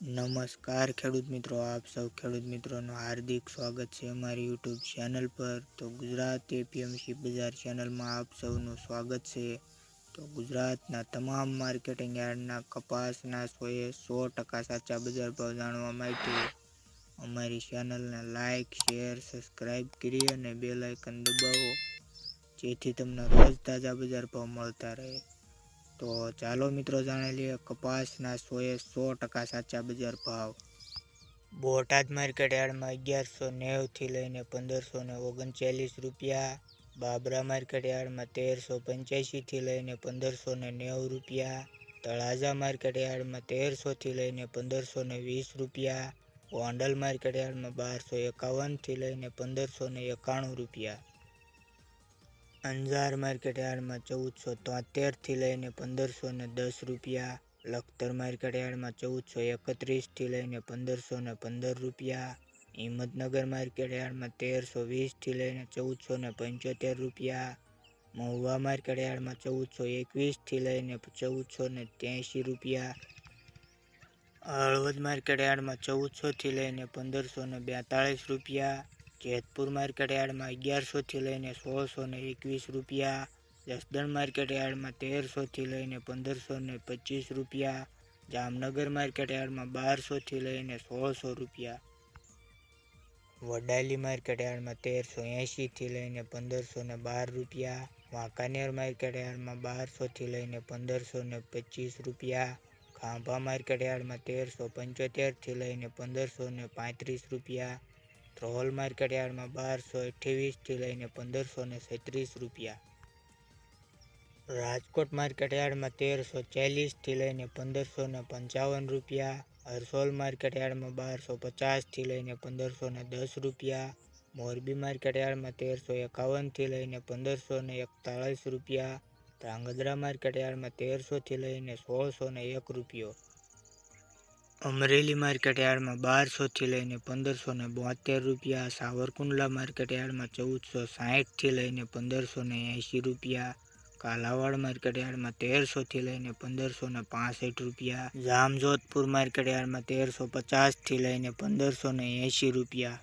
નમસ્કાર ખેડૂત મિત્રો, આપ સૌ ખેડૂત મિત્રોનું હાર્દિક સ્વાગત છે અમારી યુટ્યુબ ચેનલ પર. તો ગુજરાત એપીએમસી બજાર ચેનલમાં આપ સૌનું સ્વાગત છે. તો ગુજરાતના તમામ માર્કેટિંગ યાર્ડના કપાસના સોએ સો ટકા સાચા બજાર ભાવ જાણવા માટે અમારી ચેનલને લાઇક શેર સબસ્ક્રાઈબ કરી અને બે આઇકન દબાવો, જેથી તમને રોજ તાજા બજાર ભાવ મળતા રહે. તો ચાલો મિત્રો જાણી લઈએ કપાસના સોએ સો ટકા સાચા બજાર ભાવ. બોટાદ માર્કેટ યાર્ડમાં અગિયારસો નેવથી લઈને પંદરસો ને ઓગણચાલીસ રૂપિયા. બાબરા માર્કેટ યાર્ડમાં તેરસો પંચ્યાસીથી લઈને પંદરસો ને નેવું રૂપિયા. તળાજા માર્કેટ યાર્ડમાં તેરસોથી લઈને પંદરસો ને વીસ રૂપિયા. ગોંડલ માર્કેટ યાર્ડમાં બારસો એકાવનથી લઈને પંદરસો ને એકાણું રૂપિયા. અંજાર માર્કેટ યાર્ડમાં ચૌદસો તોતેરથી લઈને પંદરસો ને દસ રૂપિયા, લખતર માર્કેટ યાર્ડમાં ચૌદસો એકત્રીસથી લઈને પંદરસો ને પંદર રૂપિયા, હિંમતનગર માર્કેટ યાર્ડમાં તેરસો વીસથી લઈને ચૌદસો ને પંચોતેર રૂપિયા, મહુવા માર્કેટ યાર્ડમાં ચૌદસો એકવીસથી લઈને ચૌદસો ને ત્યાંસી રૂપિયા, હળવદ માર્કેટ યાર્ડમાં ચૌદસોથી લઈને પંદરસો ને બેતાળીસ રૂપિયા જેતપુર માર્કેટ યાર્ડમાં અગિયારસોથી લઈને સોળસો ને એકવીસ રૂપિયા, જસદણ માર્કેટ યાર્ડમાં તેરસોથી લઈને પંદરસો ને પચીસ રૂપિયા, જામનગર માર્કેટ યાર્ડમાં બારસોથી લઈને સોળસો રૂપિયા. વડાલી માર્કેટ યાર્ડમાં તેરસો એંશીથી લઈને પંદરસો ને બાર રૂપિયા, વાંકાનેર માર્કેટ યાર્ડમાં બારસોથી લઈને પંદરસો ને પચીસ રૂપિયા, ખાંભા માર્કેટ યાર્ડમાં તેરસો પંચોતેરથી લઈને પંદરસો ને પાંત્રીસ રૂપિયા ધ્રોલ માર્કેટ યાર્ડમાં બારસો અઠ્યાવીસથી લઈને પંદરસો ને છત્રીસ રૂપિયા. રાજકોટ માર્કેટ યાર્ડમાં તેરસો ચાલીસથી લઈને પંદરસો ને પંચાવન રૂપિયા. હરસોલ માર્કેટ યાર્ડમાં બારસો પચાસથી લઈને પંદરસો ને દસ રૂપિયા. મોરબી માર્કેટ યાર્ડમાં તેરસો એકાવનથી લઈને પંદરસો ને એકતાળીસ રૂપિયા. ધ્રાંગધ્રા માર્કેટ યાર્ડમાં તેરસોથી લઈને સોળસો ને એક રૂપિયો. અમરેલી માર્કેટ યાર્ડમાં બારસોથી લઈને પંદરસો ને બોતેર રૂપિયા, સાવરકુંડલા માર્કેટ યાર્ડમાં ચૌદસો સાહીઠથી લઈને પંદરસો ને એંશી રૂપિયા, કાલાવાડ માર્કેટ યાર્ડમાં તેરસોથી લઈને પંદરસો ને પાસઠ રૂપિયા, જામજોધપુર માર્કેટ યાર્ડમાં તેરસો પચાસથી લઈને પંદરસો ને એંશી રૂપિયા